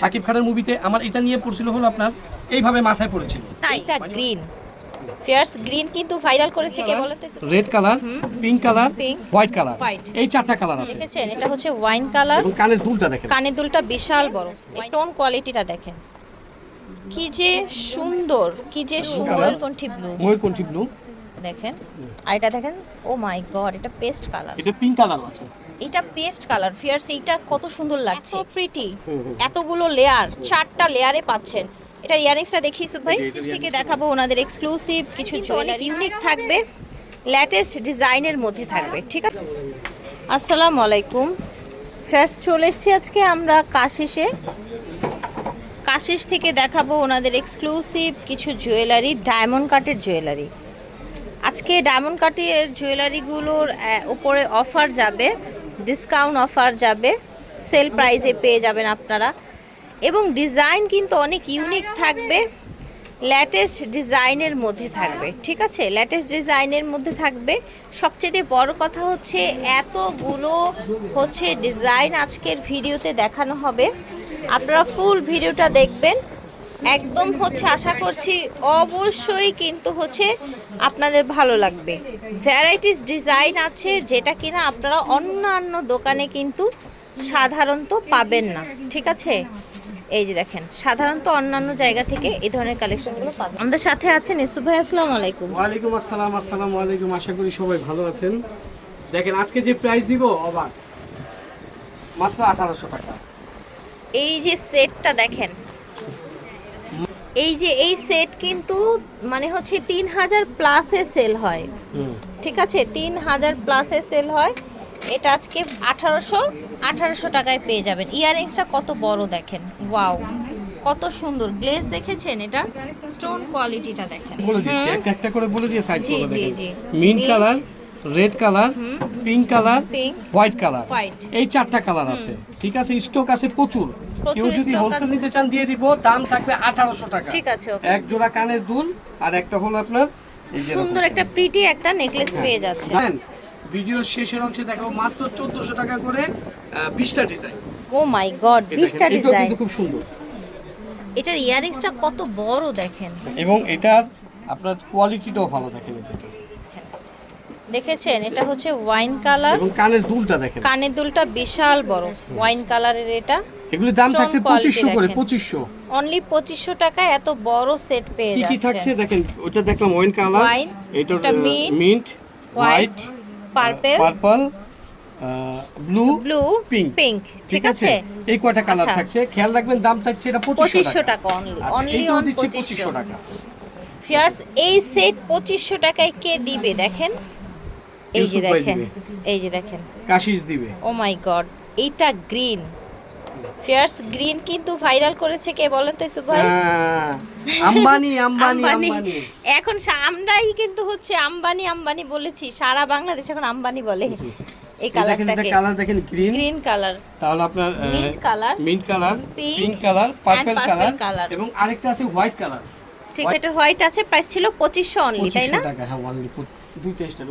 শাকিব খানের মুভিতে আমার এটা নিয়ে পড়ছিল হলো আপনার এইভাবে মাথায় পড়েছিল। তাই? এটা গ্রিন ফিয়ার্স গ্রিন কিন্তু ভাইরাল করেছে কে বলতে? Red colour pink colour white colour এই চারটা কালার আছে। দেখেছেন? এটা হচ্ছে ওয়াইন কালার এবং কানের দুলটা দেখেন। কানের দুলটা বিশাল বড়। স্টোন কোয়ালিটিটা দেখেন। কি যে সুন্দর কি যে সুন্দর কোনটি ব্লু ময়ূরকণ্ঠী ব্লু দেখেন। আর এটা দেখেন ও মাই গড এটা পেস্ট কালার। এটা পিঙ্ক কালার আছে। এটা পেস্ট কালার ফিয়ার্স এইটা কত সুন্দর লাগছে। এত প্রিটি। এতগুলো লেয়ার চারটা লেয়ারে পাচ্ছেন। এটা ইয়ারিংসটা দেখি ইসুফ ভাই। থেকে দেখাবো ওনাদের এক্সক্লুসিভ কিছু জুয়েলারি ইউনিক থাকবে লেটেস্ট ডিজাইনের মধ্যে থাকবে ঠিক আছে? আসসালামু আলাইকুম। ফার্স্ট চলে এসেছি আজকে আমরা কাশিসে। কাশিস থেকে দেখাবো ওনাদের এক্সক্লুসিভ কিছু জুয়েলারি ডায়মন্ড কাটের জুয়েলারি আজকে ডায়মন্ড কাটের জুয়েলারিগুলোর উপরে অফার যাবে ডিসকাউন্ট অফার যাবে সেল প্রাইসে পেয়ে যাবেন আপনারা। এবং ডিজাইন কিন্তু অনেক ইউনিক থাকবে ল্যাটেস্ট ডিজাইনের মধ্যে থাকবে, ঠিক আছে? ল্যাটেস্ট ডিজাইনের মধ্যে থাকবে। সবচেয়ে বড় কথা হচ্ছে, এতগুলো হচ্ছে ডিজাইন আজকের ভিডিওতে দেখানো হবে। আপনারা ফুল ভিডিওটা দেখবেন। একদম হচ্ছে আশা করছি অবশ্যই কিন্তু হচ্ছে আপনাদের ভালো লাগবে। ভ্যারাইটিস ডিজাইন আছে যেটা কিনা আপনারা অন্যান্য দোকানে কিন্তু সাধারণত পাবেন না ঠিক আছে? এই যে দেখেন সাধারণত অন্যান্য জায়গা থেকে এই ধরনের কালেকশনগুলো পাবেন। আমাদের সাথে আছেন ইসু ভাই আসসালামু আলাইকুম। ওয়ালাইকুম আসসালাম আসসালামু আলাইকুম আশা করি সবাই ভালো আছেন। দেখেন আজকে যে প্রাইস দিব অবাক। মাত্র আঠারোশো টাকা। এই যে সেটটা দেখেন এই যে এই সেট কিন্তু মানে হচ্ছে তিন হাজার প্লাসে সেল হয়। ঠিক আছে? তিন হাজার প্লাসে সেল হয়। এটা আজকে আঠারোশো আঠারোশো টাকায় পেয়ে যাবেন। ইয়াররিংসটা কত বড় দেখেন। ওয়াও কত সুন্দর। গ্লেজ দেখেছেন এটা? স্টোন কোয়ালিটিটা দেখেন। বলে দিচ্ছি হুম, একটা করে বলে দিয়ে সাইড জি, করে জি, দেখেন Mint, colour red colour pink colour white colour white। এই চারটা কালার আছে। ঠিক আছে? স্টক আছে প্রচুর। কেউ যদি হোলসেল নিতে চান দিয়ে দিব। দাম থাকবে আঠারোশো টাকা। ঠিক আছে এক জোড়া কানের দুল আর একটা হলো আপনার সুন্দর একটা প্রিটি একটা নেকলেস পেয়ে যাচ্ছে। ভিডিওর শেষের অংশে দেখাবো মাত্র চোদ্দশো টাকা করে বিশটা ডিজাইন ও মাই গড বিশটা ডিজাইন কিন্তু খুব সুন্দর। এটার ইয়াররিংসটা কত বড় দেখেন। এবং এটার আপনার কোয়ালিটিটাও ভালো দেখেন এটা। দেখেছেন? এটা হচ্ছে ওয়াইন কালার এবং কানের দুলটা দেখেন। কানের দুলটা বিশাল বড়। ওয়াইন কালারের এটা। এগুলির দাম থাকছে quality পঁচিশশো করে দেখেন। পঁচিশশো। অনলি পঁচিশশো টাকায় এত বড় সেট পেয়ে কি কি থাকছে? দেখেন ওটা দেখলাম ওয়াইন কালার এটা এটা mint white purple purple blue blue pink pink ঠিক আছে? এই কয়টা কালার আচ্ছা। থাকছে? খেয়াল রাখবেন দাম থাকছে এটা পঁচিশশো পঁচিশশো টাকা টাকা অনলি আচ্ছা, অনলি অন দিচ্ছি পঁচিশশো। পঁচিশশো টাকা। ফিয়ার্স এই সেট পঁচিশশো টাকায় কে দিবে? দেখেন? এই যে দেখেন। এই যে দেখেন। কাশিস দিবে। ও মাই গড এইটা গ্রিন ফিয়ার্স গ্রিন কিন্তু ভাইরাল করেছে কে বলেন তো ইসু ভাই? হ্যাঁ, আম্বানি আম্বানি আম্বানি। এখন আমরাই কিন্তু হচ্ছে আম্বানি আম্বানি বলেছি। সারা বাংলাদেশ এখন আম্বানি বলে এই কালারটাকে কালার দেখেন গ্রিন গ্রিন কালার তাহলে আপনার Mint color, mint colour pink colour purple colour এবং আরেকটা আছে হোয়াইট কালার ঠিক এটা হোয়াইট আছে প্রাইস ছিল পঁচিশশো অনলি তাই না? টাকা হ্যাঁ অনলি দুইটা স্টার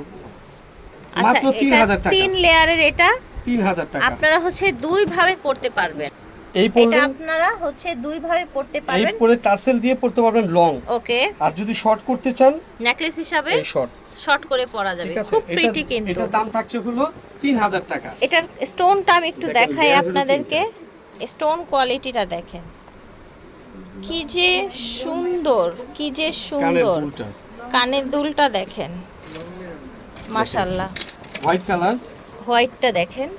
আচ্ছা মাত্র তিন এটা হাজার টাকা। তিন লেয়ারের এটা। তিন হাজার টাকা। আপনারা হচ্ছে দুই ভাবে পড়তে পারবেন। এই এটা পড়লে আপনারা হচ্ছে দুই ভাবে পড়তে এই পারবেন। পরে টার্সেল দিয়ে পড়তে পারবেন লং। ওকে। আর যদি শর্ট করতে চান নেকলেস হিসাবে এই শর্ট। শর্ট করে পরা যাবে। খুব প্রিটি কিন্তু। এটার দাম থাকছে হলো তিন হাজার টাকা। এটার স্টোনটা আমি একটু দেখাই আপনাদেরকে। স্টোন কোয়ালিটিটা দেখেন। কি যে সুন্দর কি যে কানের সুন্দর। দুলটা। কানের দুলটা দেখেন। মাশাল্লাহ হোয়াইট কালার হোয়াইটটা দেখেন।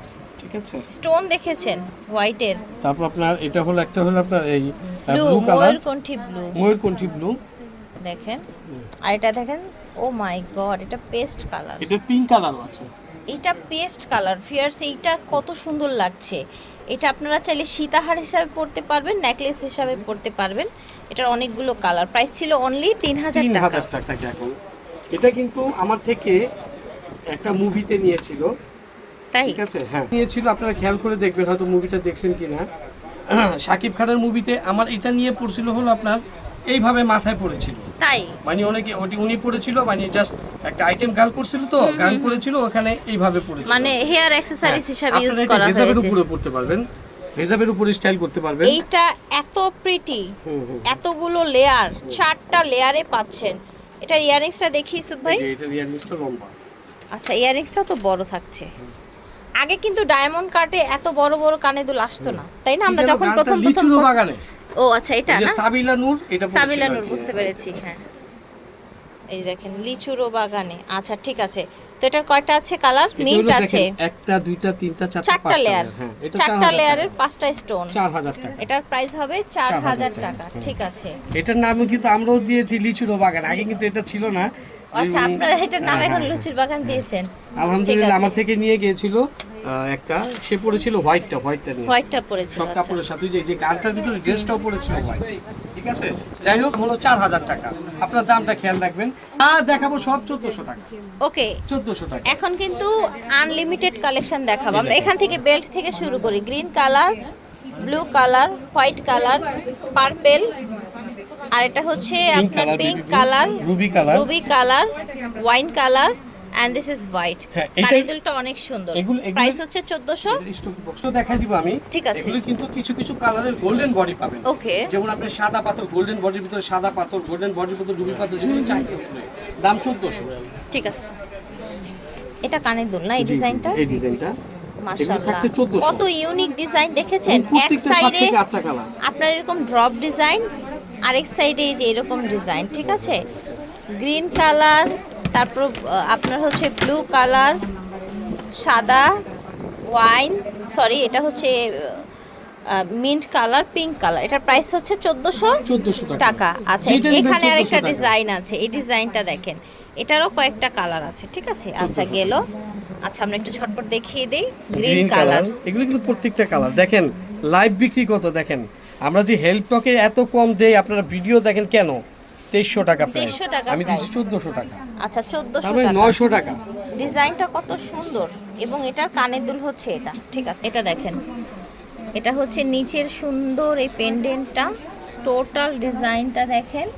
ঠিক আছে। স্টোন দেখেছেন হোয়াইটের? তারপর আপনার এটা হলো একটা হলো আপনার এই ব্লু কালার। ময়ূরকণ্ঠী ব্লু। ময়ূরকণ্ঠী ব্লু। দেখেন। আর এটা দেখেন ও মাই গড এটা পেস্ট কালার। এটা পিঙ্ক কালার আছে। এটা পেস্ট কালার। ফিয়ার্স এইটা কত সুন্দর লাগছে। এটা আপনারা চাইলে সীতাহার হিসাবে পড়তে পারবেন নেকলেস হিসাবে পড়তে পারবেন। এটার অনেকগুলো কালার। প্রাইস ছিল অনলি তিন হাজার টাকা। হাজার টাকা এখন। এটা কিন্তু আমার থেকে একটা মুভিতে নিয়েছিল। তাই? ঠিক আছে হ্যাঁ। নিয়েছিল আপনারা খেয়াল করে দেখবেন হয়তো মুভিটা দেখছেন কিনা। শাকিব খানের মুভিতে আমার এটা নিয়ে পড়ছিল হলো আপনার এইভাবে মাথায় পড়েছিল। তাই? মানে অনেকে ওটি উনি পড়েছিল মানে জাস্ট একটা আইটেম গান করছিল তো গান করেছিল ওখানে এইভাবে পড়েছিল। মানে হেয়ার অ্যাক্সেসরিজ হিসাবে ইউজ এটা করা হেজাবের হয়েছে। উপরে পড়তে পারবেন। হেজাবের উপরে স্টাইল করতে পারবেন। এইটা এত প্রিটি। এতগুলো লেয়ার চারটা লেয়ারে পাচ্ছেন। এটার ইয়ারিংসটা দেখি ইসুফ ভাই? এটা রিয়ালিস্টটা লম্বা। আচ্ছা ইয়ারিংসটাও তো বড় থাকছে। আগে কিন্তু ডায়মন্ড কাটে এত বড় বড় কানে দুল আসতো না তাই না? আমরা যখন প্রথম প্রথম বাগানে। ও আচ্ছা এটা না? সাবিলা নূর এটা সাবিলা নূর বুঝতে পেরেছি হ্যাঁ। এই দেখেন লিচুরো বাগানে। আচ্ছা ঠিক আছে। তো এটার কয়টা আছে কালার? মিন্ট আছে। একটা দুইটা তিনটা চারটা চারটা লেয়ার হ্যাঁ এটা চারটা লেয়ারের পাঁচটা স্টোন চার হাজার টাকা। এটার প্রাইস হবে চার 4,000 হাজার টাকা, টাকা ঠিক আছে। এটার নামও কিন্তু আমরাও দিয়েছি লিচুরো বাগান। আগে কিন্তু এটা ছিল না আচ্ছা আপনারা এটার নাম হ্যাঁ, এখন হ্যাঁ, লুচির বাগান দিয়েছেন। আলহামদুলিল্লাহ আমার থেকে নিয়ে গিয়েছিল একটা সে পড়েছিল হোয়াইটটা হোয়াইটটা নিয়ে। হোয়াইটটা পড়েছিল সব আচ্ছা। কাপড়ের সাথে যে যে গানটার ভিতরে ড্রেসটাও পড়েছিল হোয়াইট। ঠিক আছে? যাই হোক হলো চার হাজার টাকা। আপনার দামটা খেয়াল রাখবেন। আর দেখাবো সব চোদ্দশো টাকা। ওকে চোদ্দশো টাকা। এখন কিন্তু আনলিমিটেড কালেকশন দেখাবো। আমরা এখান থেকে বেল্ট থেকে শুরু করি। Green colour blue colour white colour purple আর এটা হচ্ছে আপনার pink baby blue, colour ruby colour wine colour and this is white হ্যাঁ, এটা- অনেক সুন্দর। প্রাইস হচ্ছে 1400 স্টক বক্স দেখাই দিব আমি। ঠিক আছে। এগুলো কিন্তু কিছু কিছু কালারের গোল্ডেন বডি পাবেন। ওকে যেমন আপনি সাদা পাথর গোল্ডেন বডির ভিতরে সাদা পাথর গোল্ডেন বডির ভিতরে রুবি পাথর যেগুলো চাই দাম চোদ্দশো। ঠিক আছে। এটা কানের দুল না এই ডিজাইনটা? এই ডিজাইনটা। কত ইউনিক ডিজাইন দেখেছেন? এক সাইডে কালার আপনার এরকম ড্রপ ডিজাইন আরেক সাইডে এই যে এরকম ডিজাইন ঠিক আছে? গ্রিন কালার তারপর আপনার হচ্ছে ব্লু কালার সাদা ওয়াইন সরি এটা হচ্ছে মিন্ট কালার পিঙ্ক কালার। এটার প্রাইস হচ্ছে চোদ্দোশো টাকা। আচ্ছা এখানে আরেকটা ডিজাইন আছে। এই ডিজাইনটা দেখেন এটারও কয়েকটা কালার আছে ঠিক আছে? আচ্ছা 1400 গেল। আচ্ছা আমরা একটু ঝটপট দেখিয়ে দিই। Green colour. এগুলো কিন্তু প্রত্যেকটা কালার। দেখেন লাইভ বিক্রি কত? দেখেন আমরা যে হেল্প টকে এত কম দেই আপনারা ভিডিও দেখেন কেন? তেইশশো টাকা প্রাইস 2300 টাকা আমি দিচ্ছি চোদ্দশো টাকা। আচ্ছা চোদ্দোশো তারপরে টাকা। নয়শো টাকা। ডিজাইনটা কত সুন্দর এবং এটার কানের দুল হচ্ছে এটা। ঠিক আছে এটা দেখেন। এটা হচ্ছে নিচের সুন্দর এই পেন্ডেন্টটা টোটাল ডিজাইনটা দেখেন।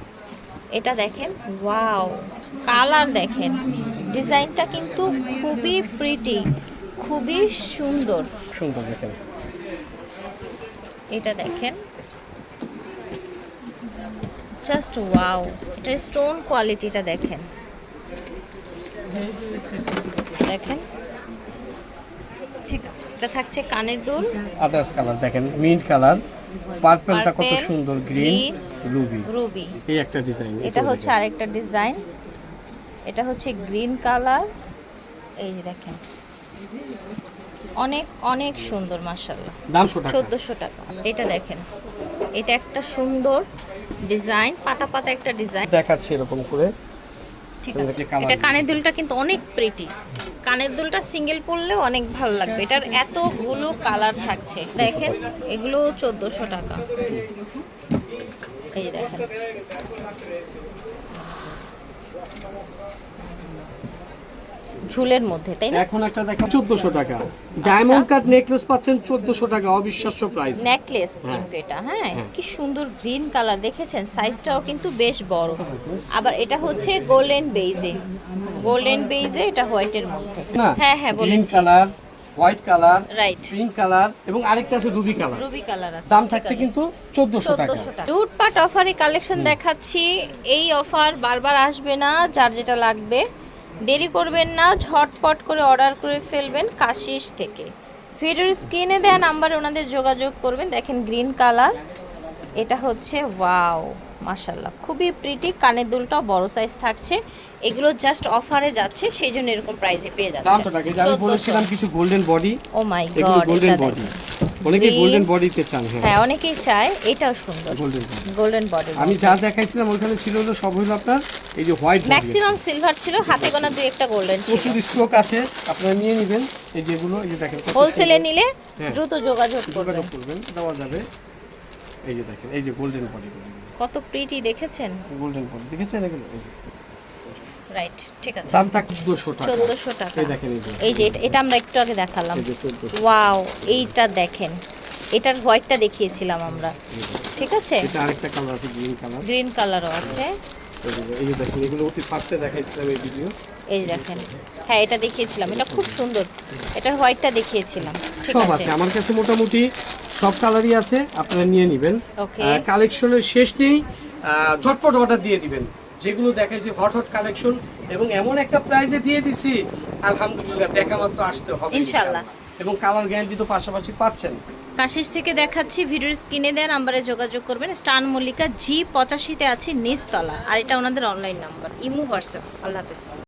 এটা দেখেন ওয়াও কালার দেখেন। ডিজাইনটা কিন্তু খুবই প্রিটি খুবই সুন্দর। সুন্দর দেখেন। এটা দেখেন। জাস্ট ওয়াও এটার স্টোন কোয়ালিটিটা দেখেন। দেখেন। ঠিক আছে এটা থাকছে কানের দুল। আদার্স কালার দেখেন মিন্ট কালার পার্পলটা কত সুন্দর গ্রিন রুবি রুবি এই একটা ডিজাইন এটা হচ্ছে আরেকটা ডিজাইন এটা হচ্ছে গ্রিন কালার এই যে দেখেন। অনেক অনেক সুন্দর মার্শাল্লাহ চোদ্দোশো টাকা। এটা দেখেন। এটা একটা সুন্দর ডিজাইন পাতা পাতা একটা ডিজাইন। দেখাচ্ছে এরকম করে। ঠিক আছে। এটা কানের দুলটা কিন্তু অনেক প্রিটি কানের দুলটা সিঙ্গেল পরলেও অনেক ভালো লাগবে। এটার এতগুলো কালার থাকছে। দেখেন এগুলো চোদ্দোশো টাকা। এই দেখেন। ঝুলের মধ্যে তাই না? এখন একটা দেখেন চোদ্দশো টাকা। ডায়মন্ড কাট নেকলেস পাচ্ছেন চোদ্দশো টাকা অবিশ্বাস্য প্রাইস নেকলেস হ্যাঁ। কিন্তু এটা হ্যাঁ। কি সুন্দর গ্রিন কালার দেখেছেন? সাইজটাও কিন্তু বেশ বড়। আবার এটা হচ্ছে গোল্ডেন বেইজে গোল্ডেন বেইজে এটা হোয়াইটের মধ্যে। হ্যাঁ হ্যাঁ green colour white colour right pink colour এবং আরেকটা আছে রুবি কালার রুবি কালার আছে দাম থাকছে কিন্তু চোদ্দশো টাকা। চোদ্দশো টাকা। লুটপাট অফারে কালেকশন দেখাচ্ছি। এই অফার বারবার আসবে না যার যেটা লাগবে। দেরি করবেন না ঝটপট করে অর্ডার করে ফেলবেন কাশিস থেকে। ভিডিওর স্ক্রিনে দেওয়া নাম্বারে ওনাদের যোগাযোগ করবেন। দেখেন গ্রিন কালার। এটা হচ্ছে ওয়াও মাশাল্লাহ খুবই প্রিটি কানের দুলটাও বড় সাইজ থাকছে। এগুলো জাস্ট অফারে যাচ্ছে সেই জন্য এরকম প্রাইসে পেয়ে দামটা যাচ্ছে যে আমি বলেছিলাম কিছু golden body oh my god golden body অনেকে গোল্ডেন বডিতে চান হ্যাঁ। হ্যাঁ অনেকেই চায়। এটাও সুন্দর। গোল্ডেন গোল্ডেন বডি আমি যা দেখাইছিলাম ওইখানে ছিল হলো সব হলো আপনার এই যে হোয়াইট ম্যাক্সিমাম সিলভার ছিল হাতে গোনা দুই একটা গোল্ডেন প্রচুর স্টক আছে আপনারা নিয়ে নেবেন। এই যেগুলো এই যে দেখেন কত হোলসেলে নিলে হ্যাঁ। দ্রুত যোগাযোগ করবেন যোগাযোগ করবেন। দেওয়া যাবে। এই যে দেখেন এই যে গোল্ডেন বডি কত প্রিটি দেখেছেন? গোল্ডেন বডি দেখেছেন এগুলো? এই যে। রাইট ঠিক আছে। দাম থাকছে দুশো টাকা। চোদ্দশো টাকা। এই দেখেন এই যে এটা- আমরা একটু আগে দেখালাম। ওয়াও এইটা দেখেন। এটার হোয়াইটটা দেখিয়েছিলাম আমরা। ঠিক আছে? এটা আরেকটা কালার আছে গ্রিন কালার। গ্রিন কালারও আছে। এই যে- দেখেন এগুলো অতি ফার্স্টে দেখাইছিলাম এই ভিডিও। এই দেখেন। হ্যাঁ এটা দেখিয়েছিলাম। এটা খুব সুন্দর। এটার হোয়াইটটা দেখিয়েছিলাম। সব আছে। আমার কাছে মোটামুটি সব কালারই আছে। আপনারা নিয়ে নেবেন। কালেকশনের শেষ নেই। ঝটপট অর্ডার দিয়ে দিবেন। যেগুলো দেখাইছি হট হট কালেকশন এবং এমন একটা প্রাইজে দিয়ে দিছি আলহামদুলিল্লাহ দেখা মাত্র আসতে হবে ইনশাল্লাহ। এবং কালার গ্যারান্টি তো পাশাপাশি পাচ্ছেন। কাশিস থেকে দেখাচ্ছি ভিডিওর স্ক্রিনে দেওয়া নাম্বারে যোগাযোগ করবেন। স্টান মল্লিকা জি পঁচাশিতে আছে নিচতলা। আর এটা ওনাদের অনলাইন নাম্বার ইমু হোয়াটসঅ্যাপ আল্লাহ হাফেজ।